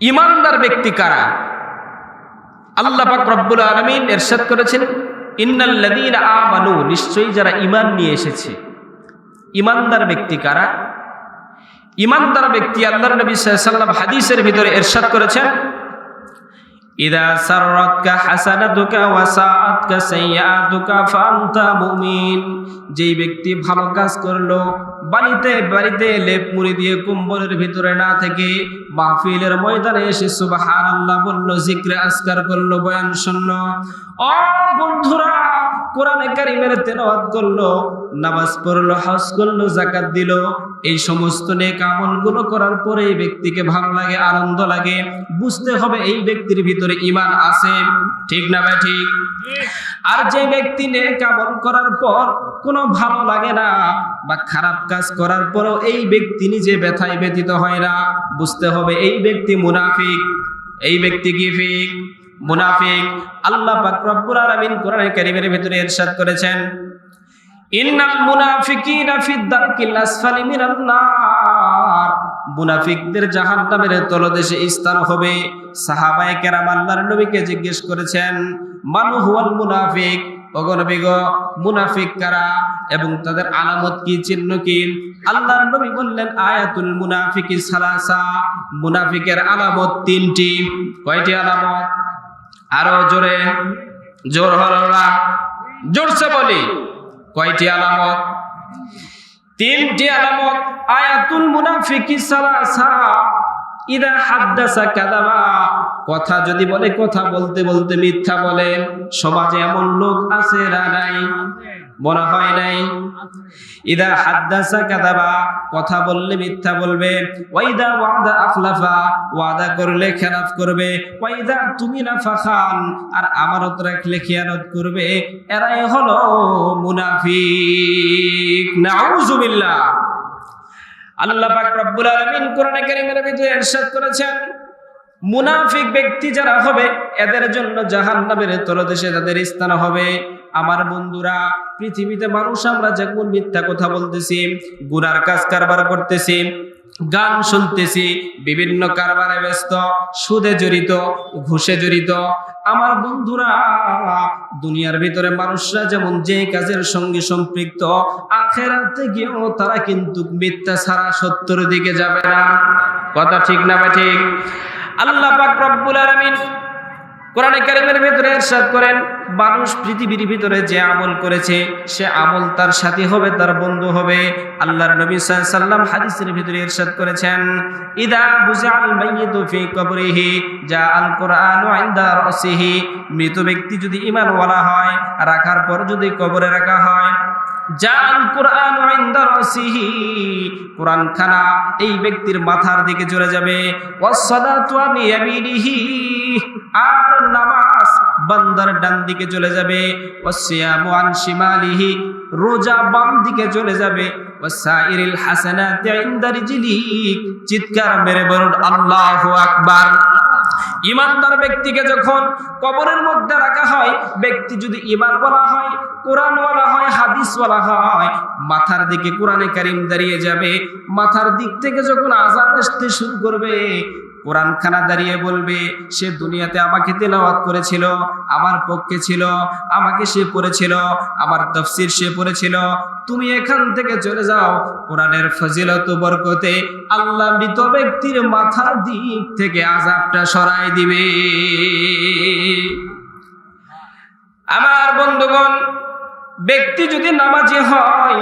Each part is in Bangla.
ইমানদার ব্যক্তি কারা? আল্লাহ পাক রব্বুল আলমিন এরশাদ করেছেন ইন্নাল্লাদিন আমানু নিশ্চয়ই যারা ইমান নিয়ে এসেছে। ইমানদার ব্যক্তি কারা? ইমানদার ব্যক্তি আল্লাহ নবী সাল্লাম হাদিসের ভিতরে এরশাদ করেছেন ইদা সাররাতকা হাসানাতুকা ওয়া সাআতকা সাইয়্যাতুকা মুমিন। যেই ব্যক্তি ভালো কাজ করল, বাড়িতে বাড়িতে লেপ মুড়ি দিয়ে কুম্বলের ভিতরে না থেকে মাহফিলের ময়দানে এসে সুবহানাল্লাহ বলল, জিক্রে আসকার করল, বয়ান শুনলো। ও বন্ধুরা, কোরআনে কারিমের তেলাওয়াত করল। নামাজ পড়ল, হজ করল জাকাত দিল, এই সমস্ত নেক আমলগুলো করার পরে এই ব্যক্তিকে ভালো লাগে, আনন্দ লাগে। বুঝতে হবে এই ব্যক্তির ভিতরে ইমান আছে, ঠিক না ভাই ঠিক? আর যে ব্যক্তি নেক আমল করার পর কোনো ভালো লাগে না বা খারাপ কাজ করার পরও এই ব্যক্তি নিজে ব্যথায় ব্যতীত হয় না। বুঝতে হবে এই ব্যক্তি মুনাফিক, এই ব্যক্তি কি ফিক মুনাফিক। আল্লাহ পাক রব্বুল আলামিন কোরআনে কারীমের ভিতরে ইরশাদ করেছেন ইন্নাল মুনাফিকিনা ফিদ দারকিল আসফালি মিনান মুনাফিকদের জাহান্নামের তলদেশে স্থান হবে। সাহাবায়ে কেরাম আল্লাহর নবীকে জিজ্ঞেস করেছেন, মানু হুয়াল মুনাফিক? অগণবিগ মুনাফিক কারা এবং তাদের আলামত কি, চিহ্ন কি? আল্লাহর নবী বললেন, আয়াতুল মুনাফিকি সালাসা। মুনাফিকের আলামত তিনটি। কয়টি আলামত? আরও জোরে, জোর হলো না? বলি। কয়টি আলামত? তিনটি আলামত। আয়াতুল মুনাফিকি সালাসা, ইদা হাদ্দাসা কাদাবা কথা যদি বলে, কথা বলতে বলতে মিথ্যা বলে। সমাজে এমন লোক আছে রা নাই? মনে হয় নাই। ইদা হাদ্দাসা কাদাবা, কথা বললে মিথ্যা বলবে। ওয়াইদা ওয়াদা আখলাফা, ওয়াদা করলে খেলাফ করবে। ওয়াইদা তুমি না ফাখান আর আমানত রাখলে খেয়ানত করবে। এরাই হলো মুনাফিক। নাউজুবিল্লাহ আল্লাহ পাক রব্বুল আলামিন কোরআনে কারীমের ভিতরে ইরশাদ করেছেন, মুনাফিক ব্যক্তি যারা হবে, এদের জন্য জাহান্নামের তলদেশে তাদের স্থান হবে। আমার বন্ধুরা, পৃথিবীতে মানুষ আমরা যেমন মিথ্যা কথা বলতেছি, গুনার কাজ কারবার করতেছি, গান শুনতেছি, বিভিন্ন কারবারে ব্যস্ত, সুদে জড়িত, ঘুষে জড়িত, আমার বন্ধুরা, দুনিয়ার ভিতরে মানুষরা যেমন যে কাজের সঙ্গে সম্পৃক্ত, আখেরাতে গিয়েও তারা কিন্তু মিথ্যা ছাড়া সত্যর দিকে যাবে না। কথা ঠিক না বা ঠিক? আল্লাহ পাক রব্বুল আলামিন কোরআনে কারিমের ভিতরে ইরশাদ করেন, মানুষ পৃথিবীর ভিতরে যে আমল করেছে, সে আমল তার সাথী হবে, তার বন্ধু হবে। আল্লাহর নবী সাল্লাম হাদিসের ভিতরে ইরশাদ করেছেন, ইদা বুজাল মাইয়িতু ফি কবরিহি যা আল কোরআন ইনদা রাসিহি। মৃত ব্যক্তি যদি ঈমানওয়ালা হয়, রাখার পর যদি কবরে রাখা হয় জাল কোরআন কোরআন খানা এই ব্যক্তির মাথার দিকে চলে যাবে। আর নামাজ বান্দার ডান দিকে চলে যাবে। শিমালিহি, রোজা বাম দিকে চলে যাবে। চিৎকার মেরে বলুন, আল্লাহ আকবার। ইমানদার ব্যক্তিকে যখন কবরের মধ্যে রাখা হয়, ব্যক্তি যদি ইমান বলা হয় কোরআন বলা হয় হাদিস বলা হয়, মাথার দিকে কোরআনে কারিম দাঁড়িয়ে যাবে, মাথার দিক থেকে যখন আজাদ আসতে শুরু করবে কোরআন খানা দাঁড়িয়ে বলবে, সে দুনিয়াতে আমাকে তেলাওয়াত করেছিল, আমার পক্ষে ছিল, আমাকে সে পড়েছিল, আমার তফসির সে পড়েছিল। তুমি এখান থেকে চলে যাও। কোরআনের ফজিলত বরকতে আল্লাহ মৃত ব্যক্তির মাথার দিক থেকে আজাবটা সরাই দিবে। আমার বন্ধুগণ, ব্যক্তি যদি নামাজি হয়,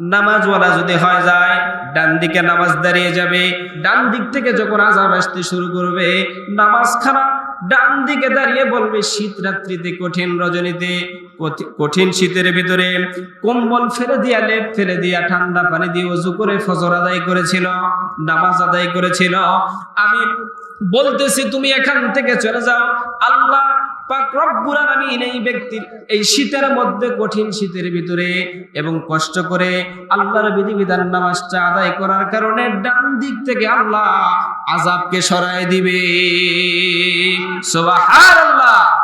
নামাজওয়ালা যদি হয় যায় ডান দিকে নামাজ দাঁড়িয়ে যাবে, ডান দিক থেকে যখন আজাব আসতে শুরু করবে নামাজ খানা ডান দিকে দাঁড়িয়ে বলবে, শীত রাত্রিতে কঠিন রজনীতে কঠিন শীতের ভিতরে কম্বল ফেলে দিয়া লেপ ফেলে দিয়া ঠান্ডা পানি দিয়ে অজু করে ফজর আদায় করেছিল, নামাজ আদায় করেছিল। আমি বলতেছি, তুমি এখান থেকে চলে যাও, আল্লাহ এই শীতের মধ্যে, কঠিন শীতের ভিতরে এবং কষ্ট করে আল্লাহর নামাজটা আদায় করার কারণে ডান দিক থেকে আল্লাহ আজাবকে সরায় দিবে। সুবহানাল্লাহ।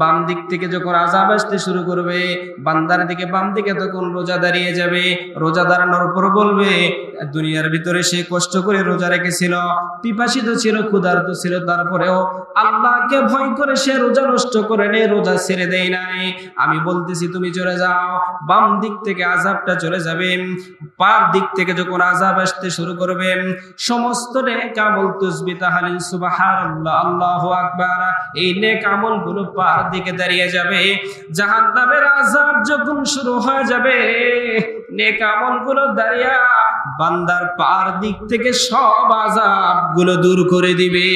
বাম দিক থেকে যখন আজাব আসতে শুরু করবে, বান্দার দিকে বাম দিকে তখন রোজা দাঁড়িয়ে যাবে। রোজা দাঁড়ানোর পর বলবে, দুনিয়ার ভিতরে সে কষ্ট করে রোজা রেখেছিল, পিপাসিত ছিল, ক্ষুধার্ত ছিল, তারপরেও আল্লাহকে ভয় করে সে রোজা নষ্ট করে নেই রোজা ছেড়ে দেয় নাই। আমি বলতেছি, তুমি চলে যাও, বাম দিক থেকে আজাবটা চলে যাবে। পার দিক থেকে যখন আজাব আসতে শুরু করবে, সমস্ত নেক আমল তুসবি তাহলিল, সুবহানাল্লাহ, আল্লাহু আকবার, এই নেক আমলগুলো পার দিকে দাঁড়িয়ে যাবে। জাহান্নামের আজাব যখন শুরু হয়ে যাবে, নেক আমলগুলো দাঁড়িয়ে বান্দার পার দিক থেকে সব আজাবগুলো দূর করে দিবে।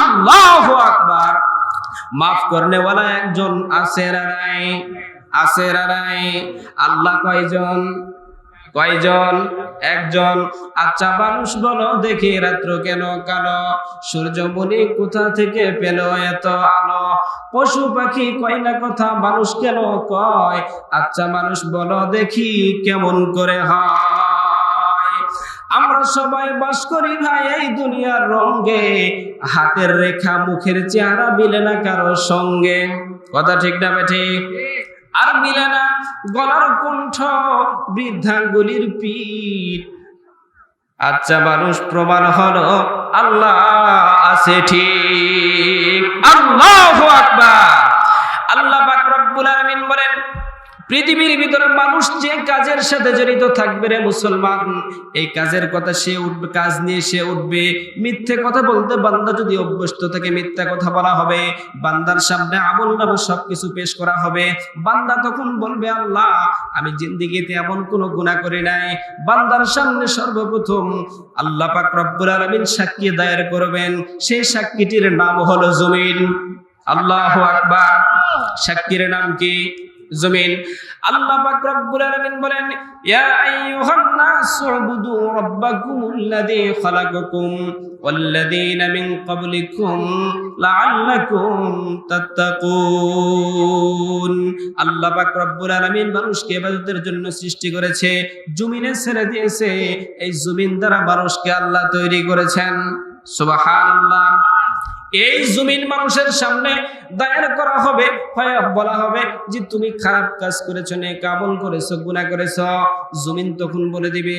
আল্লাহু আকবার। মাফ করনেওয়ালা একজন আছে নাই? আছে নাই? আল্লাহ কয়জন? কয়জন? একজন। আচ্ছা মানুষ বলো, দেখি রাত্র কেন কালো? সূর্যমণি কোথা থেকে পেল এত আলো? পশু পাখি কয় না কথা, মানুষ কেন কয়? আচ্ছা মানুষ বলো, দেখি কেমন করে হয়। আমরা সবাই বাস করি ভাই এই দুনিয়ার রঙ্গে। হাতের রেখা, মুখের চেহারা মিলে না কারও সঙ্গে। কথা ঠিক না ঠিক আর মিলে না গলার কণ্ঠ বৃদ্ধাঙ্গুলির পিঠ আচ্ছা মানুষ, প্রমাণ হলো আল্লাহ আছে ঠিক। আল্লাহ আকবার। আল্লাহ পৃথিবীর ভিতরে মানুষ যে কাজের সাথে জড়িত থাকবে রে মুসলমান, এই কাজের কথা সে উঠবে, কাজ নিয়ে সে উঠবে। মিথ্যে কথা বলতে বান্দা যদি অভ্যস্ত থেকে, মিথ্যা কথা বলা হবে। বান্দার সামনে আমল নামা সবকিছু পেশ করা হবে। বান্দা তখন বলবে, আল্লাহ, আমি জিন্দিগিতে এমন কোনো গুণা করি নাই। বান্দার সামনে সর্বপ্রথম আল্লাহ পাক রব্বুল আলামিন সাক্ষী দায়ের করবেন। সেই সাক্ষীটির নাম হলো জমিন আল্লাহু আকবার। সাক্ষীর নাম কি? জমিন। আল্লাহ পাক রব্বুল আলামিন বলেন, ইয়া আইয়ুহান নাস উবুদু রাব্বাকুমুল্লাযী খালাকাকুম ওয়াল্লাযীনা মিন ক্বাবলিকুম লাআল্লাকুম তাত্তাকুন। আল্লাহ পাক রব্বুল আলামিন মানুষকে ইবাদতের জন্য সৃষ্টি করেছে, জমিনে ছেড়ে দিয়েছে। এই জমিন দ্বারা মানুষকে আল্লাহ তৈরি করেছেন। সুবহানাল্লাহ। এই জমিন মানুষের সামনে দায়ের করা হবে বলা হবে যে তুমি খারাপ কাজ করেছ নে কাবল করেছ গুণা করেছ। জমিন তখন বলে দিবে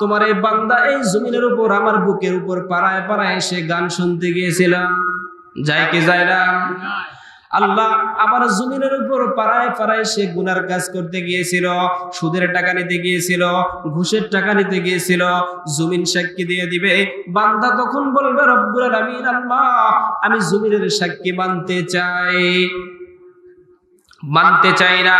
তোমার এই বান্দা এই জমিনের উপর, আমার বুকের উপর পাড়ায় পাড়ায় এসে গান শুনতে গিয়েছিলাম যাই কি যাই না? আল্লাহ আমার জমিনের উপর পাড়ায় পাড়ায় সে গুনার কাজ করতে গিয়েছিল, সুদের টাকা নিতে গিয়েছিল, ঘুষের টাকা নিতে গিয়েছিল, জমিন সাক্ষী দিয়ে দিবে। বান্দা তখন বলবে, রব্বুল আলামিন, আল্লাহ, আমি জমিনের সাক্ষী মানতে চাই। মানতে চাই না,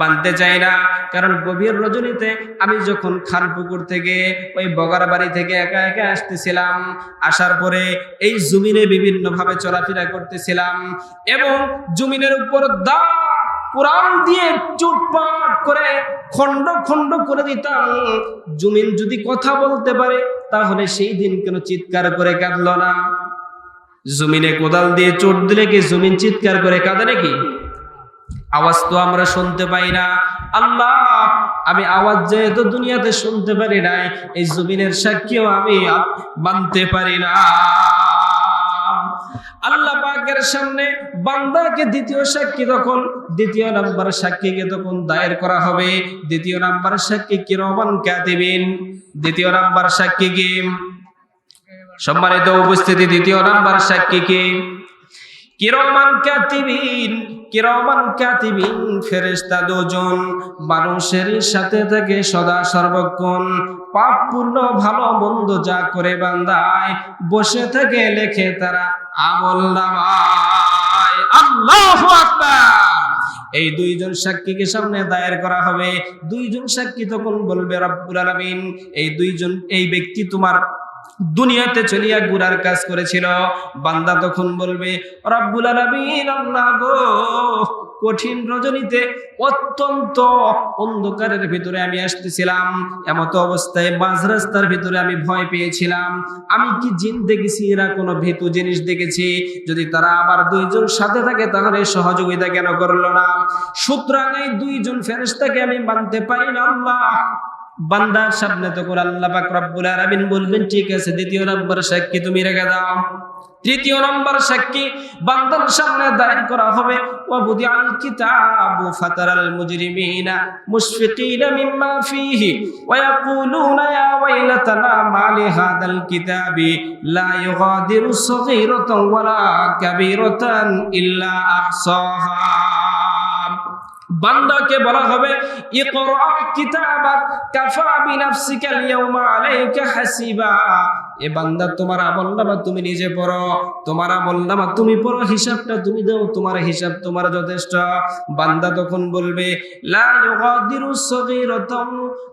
মানতে চাই না। কারণ গভীর রজনীতে আমি যখন খাল পুকুর থেকে, ওই বগার বাড়ি থেকে একা একা আসতেছিলাম, আসার পরে এই জমিনে বিভিন্ন ভাবে চলাফেরা করতেছিলাম এবং জমিনের উপর দা কোরআন দিয়ে চুটপাট করে খণ্ড খণ্ড করে দিতাম। জমিন যদি কথা বলতে পারে, তাহলে সেই দিন কেন চিৎকার করে কাঁদল না? জমিনে কোদাল দিয়ে চোট দিলে কি জমিন চিৎকার করে কাঁদে নাকি? আওয়াজ তো আমরা শুনতে পাই না। আল্লাহ, আমি আওয়াজ যেহেতু দুনিয়াতে শুনতে পারি নাই, এই জমিনের সাক্ষীও আমি মানতে পারি না। আল্লাহ পাকের সামনে বান্দাকে দ্বিতীয় সাক্ষী তখন দ্বিতীয় নাম্বার সাক্ষীকে তখন দায়ের করা হবে, দ্বিতীয় নাম্বার সাক্ষী কি কিরমান কাতিবিন? দ্বিতীয় নাম্বার সাক্ষী কি? সম্মানিত উপস্থিতি, দ্বিতীয় নাম্বার সাক্ষী কি? কিরমান কাতিবিন? কিরমান কাতিবিন, ফেরেশতা দুজন। মানুষের সাথে থাকে সদা সর্বক্ষণ। পাপ পূর্ণ, ভালো মন্দ যা করে বান্দায়, বসে থেকে লেখে তারা আমল নামায়। আল্লাহু এই দুইজন সাক্ষীকে সামনে দায়ের করা হবে। দুইজন সাক্ষী তখন বলবে, রব্বুল আলামিন, এই দুইজন, এই ব্যক্তি তোমার দুনিয়াতে চলিয়া গুনার কাজ করেছিল। বান্দা তখন বলবে, রব্বুল আলামিন, আল্লাহ গো, কঠিন রজনীতে অত্যন্ত অন্ধকারের ভিতরে আমি আসতেছিলাম। এমত অবস্থায় মাঝ রাস্তার ভিতরে আমি ভয় পেয়েছিলাম। আমি কি জিন দেখেছি এরা কোনো ভীতু জিনিস দেখেছি? যদি তারা আবার দুইজন সাথে থাকে তাহলে সহযোগিতা কেন করল না? সুতরাং এই দুইজন ফেরেশতাকে আমি মানতে পারি না, আল্লাহ। বান্দার সামনে তখন আল্লাহ পাক রব্বুল আলামিন বলবেন, ঠিক আছে, দ্বিতীয় নম্বর সাক্ষী তুমি রেখে দাও। তৃতীয় নম্বর সাক্ষী, বান্দার সামনে দায়ের করা হবে ওয়া ইল্লা আহসাহা। বান্দাকে বলা হবে এ বান্দা, তোমার তুমি নিজে পড়ো, তোমার তুমি পড়ো, হিসাবটা তুমি দাও, তোমার হিসাব তোমার যথেষ্ট। বান্দা তখন বলবে, লা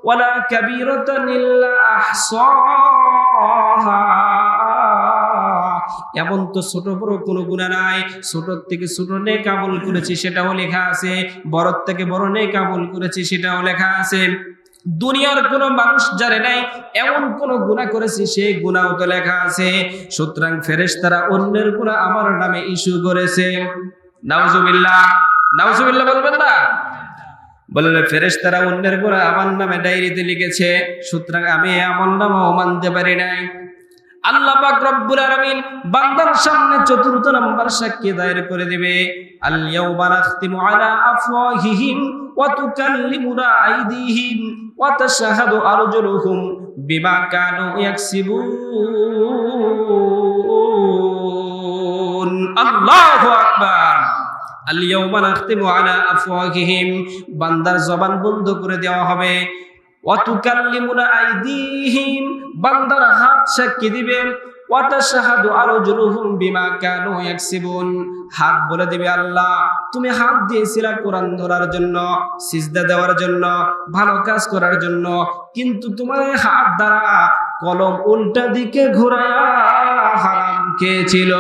ওয়ালা কাবীরাতান ইল্লা আহসাহা। এমন তো ছোট বড় কোনো গুণা নাই। ছোট থেকে ছোট নে কাবুল করেছি, সেটাও লেখা আছে। বড় থেকে বড় নে কাবুল করেছি, সেটাও লেখা আছে। দুনিয়ার কোন মানুষ জানে নাই, এমন কোন গুণা করেছি সেই গুণাও তো লেখা আছে। সুতরাং ফেরেশতারা অন্যের গুণা আমার নামে ইস্যু করেছে। নাউজুবিল্লাহ। নাউজুবিল্লাহ বলবেন না? বললে ফেরেশতারা অন্যের গুণা আমার নামে ডায়েরিতে লিখেছে, সুতরাং আমি আমল নামাও মানতে পারি নাই। আল্লাহ পাক রব্বুল আলামিন বান্দার সামনে চতুর্থ নাম্বার সাক্ষী দায়ের করে দিবে। আল ইয়াউমা নাখতিমু আলা আফওয়াহিহিম ওয়া তুকাল্লিমুনা আইদিহিম ওয়া তাশহাদু আরজুলুহুম বিমা কানু ইয়াকসিবুন। আল্লাহু আকবার। আল ইয়াউমা নাখতিমু আলা আফওয়াহিহিম। বান্দার জবান বন্ধ করে দেওয়া হবে। ওয়াতুকাল্লিমুনা আইদিহিম, বান্দার হাত সাক্ষী দিবে। ওয়াতাশহাদু আরজুলুহুম বিমা কানু ইয়াকসিবুন। হাত বলে দিবে আল্লাহ, তুমি হাত দিয়েছিলা কোরআন ধরার জন্য, সিজদা দেওয়ার জন্য, ভালো কাজ করার জন্য, কিন্তু তোমার হাত দ্বারা কলম উল্টা দিকে ঘোরা হারাম খেয়েছিল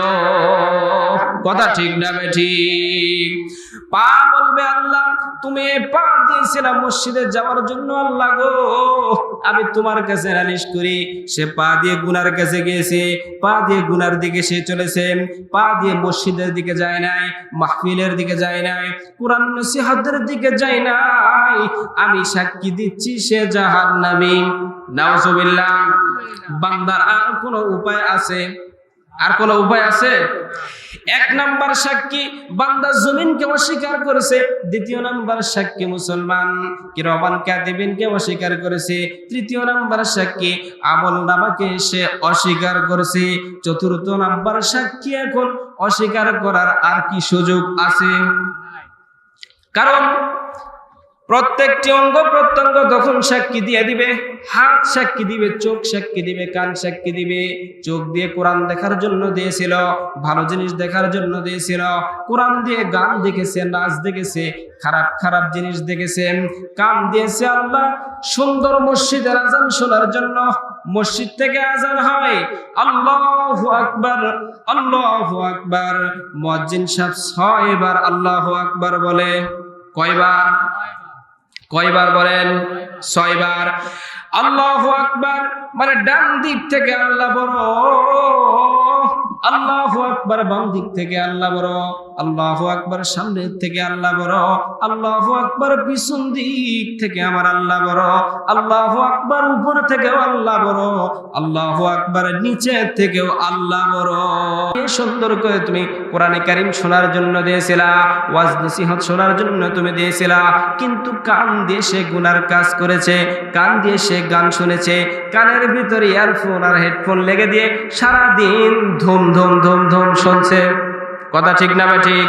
কথা ঠিক না ঠিক? পা বলবে আল্লাহ তুমি পা দিয়েছিলাম মসজিদে যাওয়ার জন্য, আল্লাহ গো। আমি তোমার কাছে নালিশ করি, সে পা দিয়ে গুনার কাছে গিয়েছে, পা দিয়ে গুনার দিকে সে চলেছে, পা দিয়ে মসজিদের দিকে যায় নাই, মাহফিলের দিকে যায় নাই, কোরআন নসিহাতের দিকে যায় নাই। আমি সাক্ষী দিচ্ছি সে জাহান্নামী। নাউজুবিল্লাহ, বান্দার আর কোনো উপায় আছে? আর কোনো উপায় আছে? এক নাম্বার সাক্ষী, বান্দা জমিনকে অস্বীকার করেছে। দ্বিতীয় নাম্বার সাক্ষী মুসলমান কি রবান কাদিবিনকে অস্বীকার করেছে। তৃতীয় নাম্বার সাক্ষী, আমল নামাকে সে অস্বীকার করেছে। চতুর্থ নাম্বার সাক্ষী এখন অস্বীকার করার আর কি সুযোগ আছে? কারণ প্রত্যেকটি অঙ্গ প্রত্যঙ্গ তখন সাক্ষী দিয়ে দিবে, হাত সাক্ষী দিবে, চোখ সাক্ষী দিবে, কান সাক্ষী দিবে, চোখ দিয়ে কোরআন দেখার জন্য দিয়েছিল, ভালো জিনিস দেখার জন্য দিয়েছিল, কোরআন দিয়ে গান দেখেছে, নাচ দেখেছে, খারাপ খারাপ জিনিস দেখেছেন কান দিয়েছে আল্লাহ, সুন্দর মসজিদের আজান শোনার জন্য, মসজিদ থেকে আজান হয়, আল্লাহু আকবার আল্লাহু আকবার, মুয়াজ্জিন সাহেব ছয়বার আল্লাহু আকবার বলে, কয়বার? কয়বার বলেন? ছয়বার। আল্লাহ আকবার। মানে ডান দিক থেকে আল্লাহ বড়। আল্লাহ আকবার বাম দিক থেকে আল্লাহ বড়, আল্লাহ আকবার সামনের থেকে আল্লাহ বড়, আল্লাহ আকবার পিছন দিক থেকে আমার আল্লাহ বড়, আল্লাহ আকবার উপর থেকেও আল্লাহ বড়, আল্লাহ আকবার নিচে থেকেও আল্লাহ বড়। এই সুন্দর করে তুমি কোরআনে কারিম শোনার জন্য দিয়েছিলা, ওয়াজ নসিহত শোনার জন্য তুমি দিয়েছিলা, কিন্তু কান দিয়ে সে গুনার কাজ করেছে, কান দিয়ে সে গান শুনেছে, কানের ভিতরে ইয়ারফোন আর হেডফোন লেগে দিয়ে সারা দিন ধুম ধুম ধুম ধুম শুনছে। কথা ঠিক না বা ঠিক?